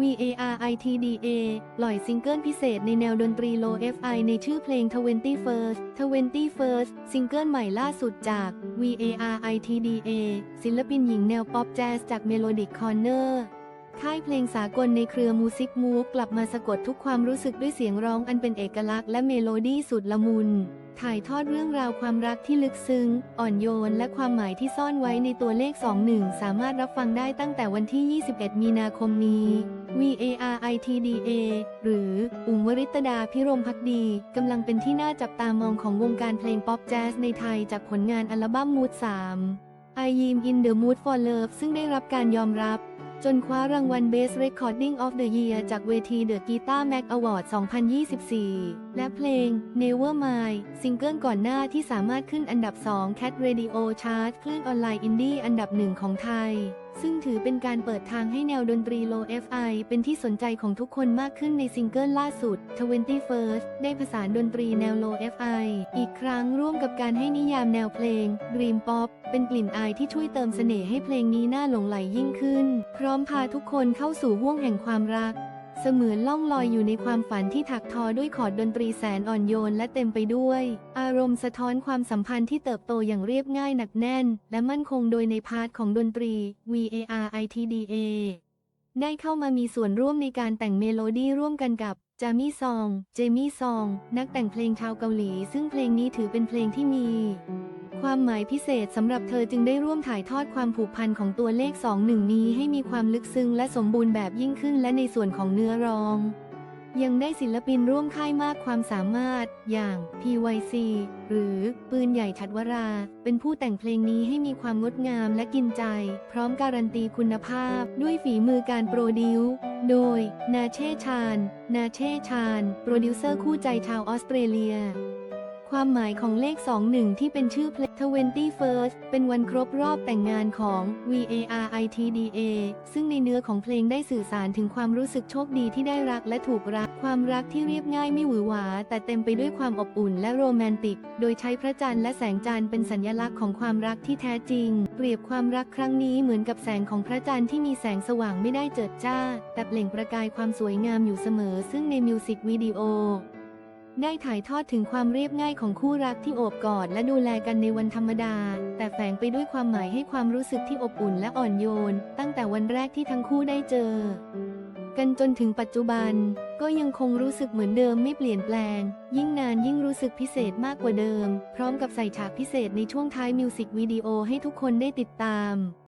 VARITDA ปล่อยซิงเกิลพิเศษในแนวดนตรี Low Fi ในชื่อเพลง 21st 21st ซิงเกิลใหม่ล่าสุดจาก VARITDA ศิลปินหญิงแนวป๊อปแจ๊สจาก Melodic Corner ค่ายเพลงสากลในเครือมูสิกมูฟกลับมาสะกดทุกความรู้สึกด้วยเสียงร้องอันเป็นเอกลักษณ์และเมโลดี้สุดละมุน ถ่ายทอดเรื่องราวความรักที่ลึกซึ้ง อ่อนโยน และความหมายที่ซ่อนไว้ในตัวเลข 21 สามารถรับฟังได้ตั้งแต่วันที่ 21 มีนาคมนี้ VARITDA หรือ อุ๋มวริตดาพิรมพักดีกำลังเป็นที่น่าจับตามองของวงการเพลงป๊อปแจ๊สในไทยจากผลงานอัลบั้มมูด3 I Am in the Mood for Love ซึ่งได้รับการยอมรับ จนคว้ารางวัล Best Recording of the Year จากเวที The Guitar Mag Award 2024 และเพลง Never Mind ซิงเกิลก่อนหน้าที่สามารถขึ้นอันดับ 2 Cat Radio Chart คลื่นออนไลน์อินดี้อันดับหนึ่งของไทย ซึ่งถือเป็นการเปิดทางให้แนวดนตรี Low Fi เป็นที่สนใจของทุกคนมากขึ้นในซิงเกิลล่าสุด 21st ได้ผสานดนตรีแนว Low Fi อีกครั้งร่วมกับการให้นิยามแนวเพลง Dream Pop เป็นกลิ่นอายที่ช่วยเติมเสน่ห์ให้เพลงนี้น่าหลงไหลยิ่งขึ้นพร้อมพาทุกคนเข้าสู่ห้วงแห่งความรัก เสมือนล่องลอยอยู่ในความฝันที่ถักทอด้วยคอร์ดดนตรีแสนอ่อนโยนและเต็มไปด้วย อารมณ์สะท้อนความสัมพันธ์ที่เติบโตอย่างเรียบง่ายหนักแน่น และมั่นคงโดยในพาร์ทของดนตรี VARITDA ได้เข้ามามีส่วนร่วมในการแต่งเมโลดี้ร่วมกันกับจามี่ซอง เจมี่ซอง นักแต่งเพลงชาวเกาหลี ซึ่งเพลงนี้ถือเป็นเพลงที่มี ความหมายพิเศษสำหรับเธอจึงได้ร่วมถ่ายทอดความผูกพันของตัวเลข 21 นี้ให้มีความลึกซึ้งและสมบูรณ์แบบยิ่งขึ้นและในส่วนของเนื้อร้อง ยังได้ศิลปินร่วมค่ายมากความสามารถ อย่าง PYC หรือปืนใหญ่ชัดวรา เป็นผู้แต่งเพลงนี้ให้มีความงดงามและกินใจ พร้อมการันตีคุณภาพ ด้วยฝีมือการโปรดิวซ์โดย นาเช่ชาญนาเช่ชาญโปรดิวเซอร์คู่ใจชาวออสเตรเลีย ความหมายของเลข 21 ที่เป็นชื่อเพลง 21st เป็นวันครบรอบแต่งงานของ VARITDA ซึ่งในเนื้อของเพลงได้สื่อสารถึงความรู้สึกโชคดีที่ได้รักและถูกรัก ความรักที่เรียบง่ายไม่หวือหวา แต่เต็มไปด้วยความอบอุ่นและโรแมนติก โดยใช้พระจันทร์และแสงจันทร์เป็นสัญลักษณ์ของความรักที่แท้จริง เปรียบความรักครั้งนี้เหมือนกับแสงของพระจันทร์ที่มีแสงสว่างไม่ได้เจิดจ้า แต่เปล่งประกายความสวยงามอยู่เสมอ ซึ่งในมิวสิกวิดีโอ ได้ถ่ายทอดถึงความเรียบง่ายของคู่รักที่โอบกอดและดูแลกันในวันธรรมดา แต่แฝงไปด้วยความหมายให้ความรู้สึกที่อบอุ่นและอ่อนโยน ตั้งแต่วันแรกที่ทั้งคู่ได้เจอ กันจนถึงปัจจุบัน ก็ยังคงรู้สึกเหมือนเดิมไม่เปลี่ยนแปลง ยิ่งนานยิ่งรู้สึกพิเศษมากกว่าเดิม พร้อมกับใส่ฉากพิเศษในช่วงท้ายมิวสิกวิดีโอให้ทุกคนได้ติดตาม